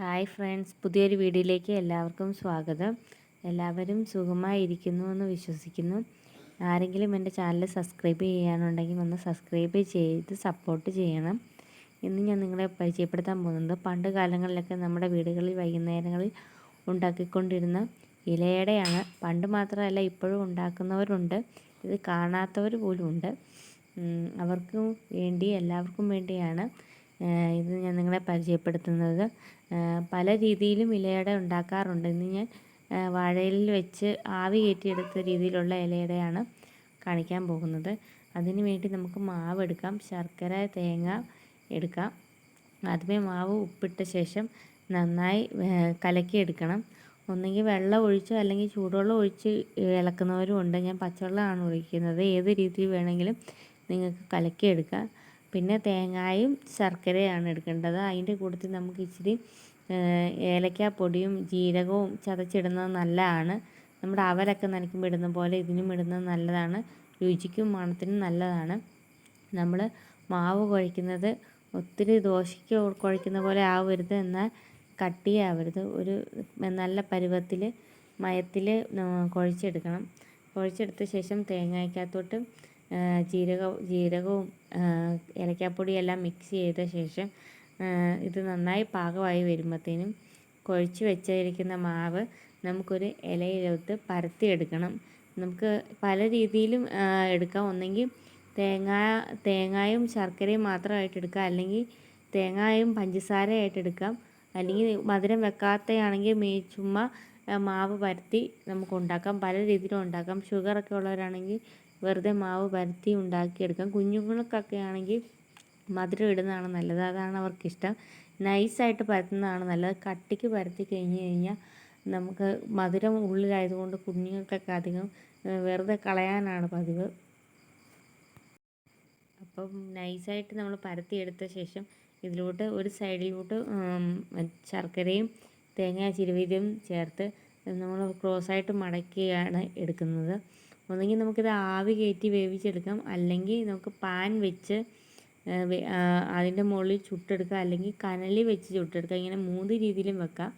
Hi friends പുതിയൊരു വീഡിയോയിലേക്ക് എല്ലാവർക്കും സ്വാഗതം. എല്ലാവരും സുഖമായിരിക്കുന്നു എന്ന് വിശ്വസിക്കുന്നു. ആരെങ്കിലും എന്റെ ചാനൽ സബ്സ്ക്രൈബ് ചെയ്യാനുണ്ടെങ്കിൽ ഒന്ന് സബ്സ്ക്രൈബ് ചെയ്ത് സപ്പോർട്ട് ചെയ്യണം. ഇന്ന് ഞാൻ നിങ്ങളെ പരിചയപ്പെടുത്താൻ പോകുന്നത് പണ്ട് കാലങ്ങളിലൊക്കെ നമ്മുടെ വീടുകളിൽ വൈകുന്നേരങ്ങളിൽ ഉണ്ടാക്കിക്കൊണ്ടിരുന്ന ഇലയടയാണ്. പണ്ട് മാത്രമല്ല ഇപ്പോഴും ഉണ്ടാക്കുന്നവരുണ്ട്. ഇത് കാണാത്തവർ പോലും ഉണ്ട്. അവർക്ക് വേണ്ടി എല്ലാവർക്കും വേണ്ടിയാണ് ഇത് ഞാൻ നിങ്ങളെ പരിചയപ്പെടുത്തുന്നത്. പല രീതിയിലും ഇലയട ഉണ്ടാക്കാറുണ്ട്. ഇന്ന് ഞാൻ വാഴയിൽ വെച്ച് ആവി കയറ്റിയെടുത്ത രീതിയിലുള്ള ഇലയടയാണ് കാണിക്കാൻ പോകുന്നത്. അതിനു വേണ്ടി നമുക്ക് മാവ് എടുക്കാം. ശർക്കര തേങ്ങ എടുക്കാം. ആദ്യമേ മാവ് ഉപ്പിട്ട ശേഷം നന്നായി കലക്കി എടുക്കണം. ഒന്നെങ്കിൽ വെള്ളം ഒഴിച്ച് അല്ലെങ്കിൽ ചൂടുവെള്ളം ഒഴിച്ച് ഇളക്കുന്നവരും ഉണ്ട്. ഞാൻ പച്ചവെള്ളമാണ് ഒഴിക്കുന്നത്. ഏത് രീതിയിൽ വേണമെങ്കിലും നിങ്ങൾക്ക് കലക്കിയെടുക്കാം പിന്നെ തേങ്ങായും ശർക്കരയാണ് എടുക്കേണ്ടത്. അതിന്റെ കൂട്ടത്തിൽ നമുക്ക് ഇച്ചിരി ഏലക്കാപ്പൊടിയും ജീരകവും ചതച്ചിടുന്നത് നല്ലതാണ്. നമ്മുടെ അവലൊക്കെ നനയ്ക്കുമ്പോൾ ഇടുന്ന പോലെ ഇതിനും ഇടുന്നത് നല്ലതാണ്. രുചിക്കും മണത്തിനും നല്ലതാണ്. നമ്മൾ മാവ് കുഴയ്ക്കുന്നത് ഒത്തിരി ദോശയ്ക്ക് കുഴയ്ക്കുന്ന പോലെ ആവരുത്. എന്നാൽ കട്ടിയാവരുത്. ഒരു നല്ല പരുവത്തിൽ മയത്തിൽ കുഴച്ചെടുക്കണം. കുഴച്ചെടുത്ത ശേഷം തേങ്ങയ്ക്കകത്തോട്ട് ജീരകം ജീരകവും ഏലക്കാപ്പൊടിയെല്ലാം മിക്സ് ചെയ്ത ശേഷം ഇത് നന്നായി പാകമായി വരുമ്പോഴത്തേനും കുഴച്ച് വെച്ചിരിക്കുന്ന മാവ് നമുക്കൊരു ഇലയിലോട്ട് പരത്തിയെടുക്കണം. നമുക്ക് പല രീതിയിലും എടുക്കാം. ഒന്നെങ്കിൽ തേങ്ങ തേങ്ങായും ശർക്കരയും മാത്രമായിട്ട് എടുക്കാം. അല്ലെങ്കിൽ തേങ്ങായും പഞ്ചസാരയായിട്ട് എടുക്കാം. അല്ലെങ്കിൽ മധുരം വെക്കാത്തയാണെങ്കിൽ മേ ചുമ്മാ മാവ് പരത്തി നമുക്ക് ഉണ്ടാക്കാം. പല രീതിയിലും ഉണ്ടാക്കാം. ഷുഗറൊക്കെ ഉള്ളവരാണെങ്കിൽ വെറുതെ മാവ് പരത്തി ഉണ്ടാക്കിയെടുക്കാം. കുഞ്ഞുങ്ങൾക്കൊക്കെ ആണെങ്കിൽ മധുരം ഇടുന്നതാണ് നല്ലത്. അതാണ് അവർക്കിഷ്ടം. നൈസായിട്ട് പരത്തുന്നതാണ് നല്ലത്. കട്ടിക്ക് പരത്തി കഴിഞ്ഞ് കഴിഞ്ഞാൽ നമുക്ക് മധുരം ഉള്ളിലായതുകൊണ്ട് കുഞ്ഞുങ്ങൾക്കൊക്കെ അധികം വെറുതെ കളയാനാണ് പതിവ്. അപ്പം നൈസായിട്ട് നമ്മൾ പരത്തിയെടുത്ത ശേഷം ഇതിലോട്ട് ഒരു സൈഡിലോട്ട് ശർക്കരയും തേങ്ങ ചിരുവിതും ചേർത്ത് നമ്മൾ ക്രോസായിട്ട് മടക്കിയാണ് എടുക്കുന്നത്. ഒന്നെങ്കിൽ നമുക്കിത് ആവി കയറ്റി വേവിച്ചെടുക്കാം. അല്ലെങ്കിൽ നമുക്ക് പാൻ വെച്ച് അതിന്റെ മുകളിൽ ചുട്ടെടുക്കാം. അല്ലെങ്കിൽ കനലിൽ വെച്ച് ചുട്ടെടുക്കാം. ഇങ്ങനെ മൂന്ന് രീതിയിലും വെക്കാം.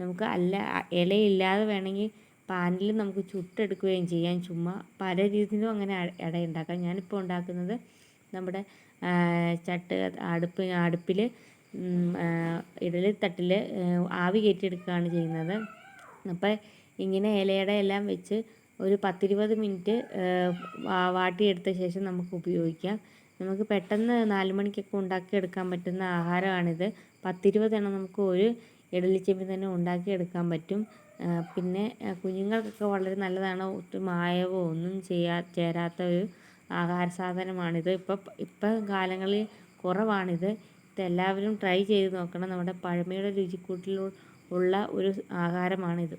നമുക്ക് അല്ല ഇലയില്ലാതെ വേണമെങ്കിൽ പാനിൽ നമുക്ക് ചുട്ടെടുക്കുകയും ചെയ്യാം. ചുമ്മാ പല രീതിയിലും അങ്ങനെ അട ഉണ്ടാക്കാം ഞാനിപ്പോൾ ഉണ്ടാക്കുന്നത് നമ്മുടെ ചട്ട് അടുപ്പ് അടുപ്പിൽ ഇഡലിത്തട്ടിൽ ആവി കയറ്റിയെടുക്കുകയാണ് ചെയ്യുന്നത്. അപ്പോൾ ഇങ്ങനെ ഇലയുടെ എല്ലാം വെച്ച് ഒരു പത്തിരുപത് മിനിറ്റ് വാട്ടിയെടുത്ത ശേഷം നമുക്ക് ഉപയോഗിക്കാം. നമുക്ക് പെട്ടെന്ന് നാല് മണിക്കൊക്കെ ഉണ്ടാക്കിയെടുക്കാൻ പറ്റുന്ന ആഹാരമാണിത്. പത്തിരുപതെണ്ണം നമുക്ക് ഒരു ഇഡലിച്ചെമ്പിൽ തന്നെ ഉണ്ടാക്കിയെടുക്കാൻ പറ്റും. പിന്നെ കുഞ്ഞുങ്ങൾക്കൊക്കെ വളരെ നല്ലതാണ് ഒട്ടും മായവോ ഒന്നും ചെയ്യാ ചേരാത്ത ഒരു ആഹാര സാധനമാണിത് ഇപ്പം ഇപ്പം കാലങ്ങളിൽ കുറവാണിത്. ഇതെല്ലാവരും ട്രൈ ചെയ്ത് നോക്കണം. നമ്മുടെ പഴമയുടെ രുചിക്കൂട്ടിൽ ഉള്ള ഒരു ആഹാരമാണിത്.